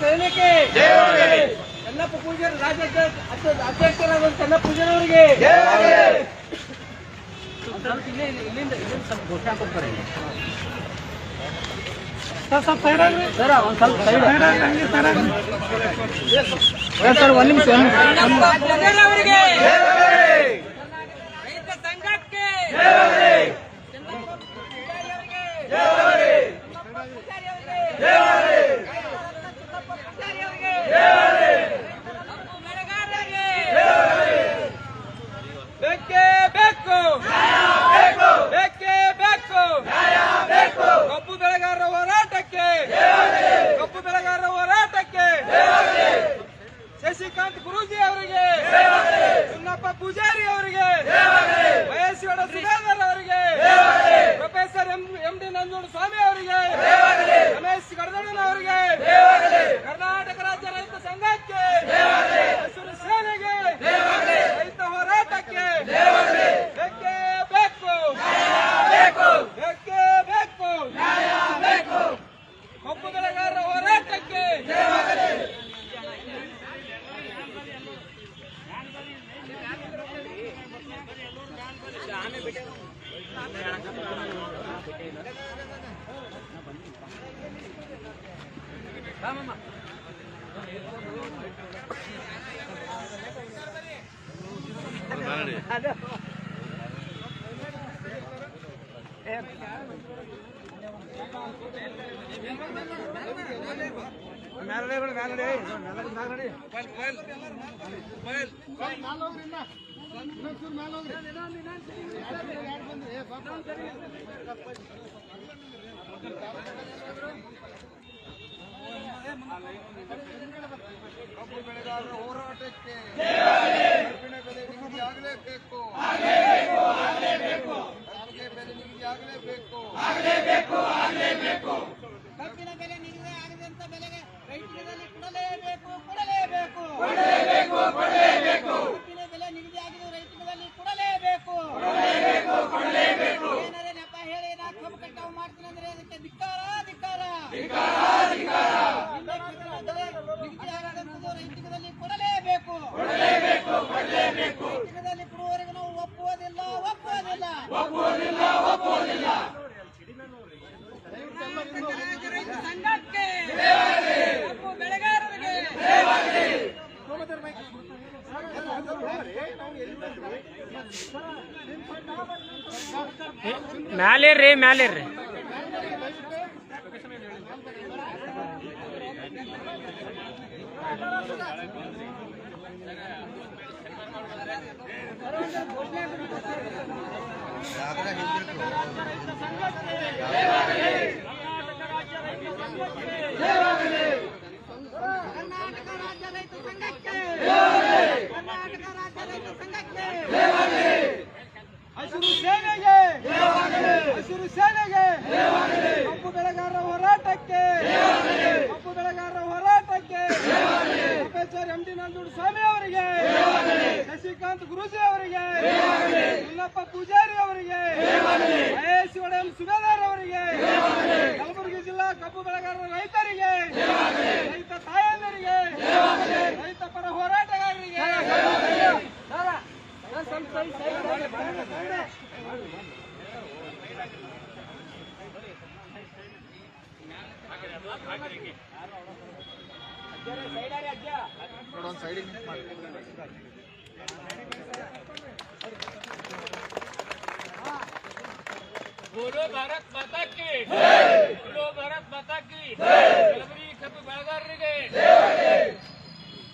ಸೇನೆಗೆ ಚೆನ್ನಪ್ಪ ಪೂಜಾರಿ ರಾಜ್ಯ ಅಧ್ಯಕ್ಷರಾದ ಚೆನ್ನಪ್ಪ ಪೂಜಾರಿ ಅವರಿಗೆ ಒಂದ್ ಸ್ವಲ್ಪ ಇಲ್ಲೇ ಇಲ್ಲಿಂದ ಇಲ್ಲಿಂದ ಸ್ವಲ್ಪ ಘೋಷಣೆ ಕೊಡ್ತಾರೆ ಸರ್ ಒಂದ್ ಸ್ವಲ್ಪ ಸೈಡ್ ಸರ್ ಒಂದ್ ನಿಮಿಷ ಅವರಿಗೆ ಶಶಿಕಾಂತ್ ಗುರೂಜಿ ಅವರಿಗೆ ಚುನ್ನಪ್ಪ ಪೂಜಾರಿ ಅವರಿಗೆ ವಯಸ್ಸಿಗೌಡ மேலடே மேலடே மேலடே மேலடே ಕಬ್ಬು ಬೆಳೆಗಾರರ ಹೋರಾಟಕ್ಕೆ ಕಬ್ಬಿನ ಬೆಲೆ ನಿಗದಿ ಆಗಲೇಬೇಕು ಕಬ್ಬಿಗೆ ಬೆಲೆ ನಿಗದಿ ಆಗಲೇಬೇಕು ಕಬ್ಬಿನ ಬೆಲೆ ನಿಗದಿ ಆಗದಂತ ಬೆಲೆಗೆ ರೈತರಲ್ಲಿ ಕೊಡಲೇಬೇಕು. ಮ್ಯಾಲೇರ್ರಿ ಮ್ಯಾಲೇರ್ರಿ ಕರ್ನಾಟಕ ಹಸಿರು ಸೇನೆಗೆ ಹಸಿರು ಸೇನೆಗೆ ಕಬ್ಬು ಬೆಳೆಗಾರರ ಹೋರಾಟಕ್ಕೆ ಕಬ್ಬು ಬೆಳೆಗಾರರ ಹೋರಾಟಕ್ಕೆ professor M D Nanduru Swamy ಅವರಿಗೆ, ಶಶಿಕಾಂತ್ ಗುರುಜಿ ಅವರಿಗೆ, ಇಲ್ಲಪ್ಪ ಪೂಜಾರಿ ಅವರಿಗೆ ಐಎಸ್ ಎಂ ಸುಬೇದಾರ್ ಅವರಿಗೆ, ಕಲಬುರಗಿ ಜಿಲ್ಲಾ ಕಬ್ಬು ಬೆಳೆಗಾರರ ರೈತರಿಗೆ ನೋಡೊಂದು ಸೈಡಿಗೆ ನಿಂತು ಮಾಡಿ बोलो भारत माता की। बोलो भारत माता की। कलबरी खप बाज़ार गए।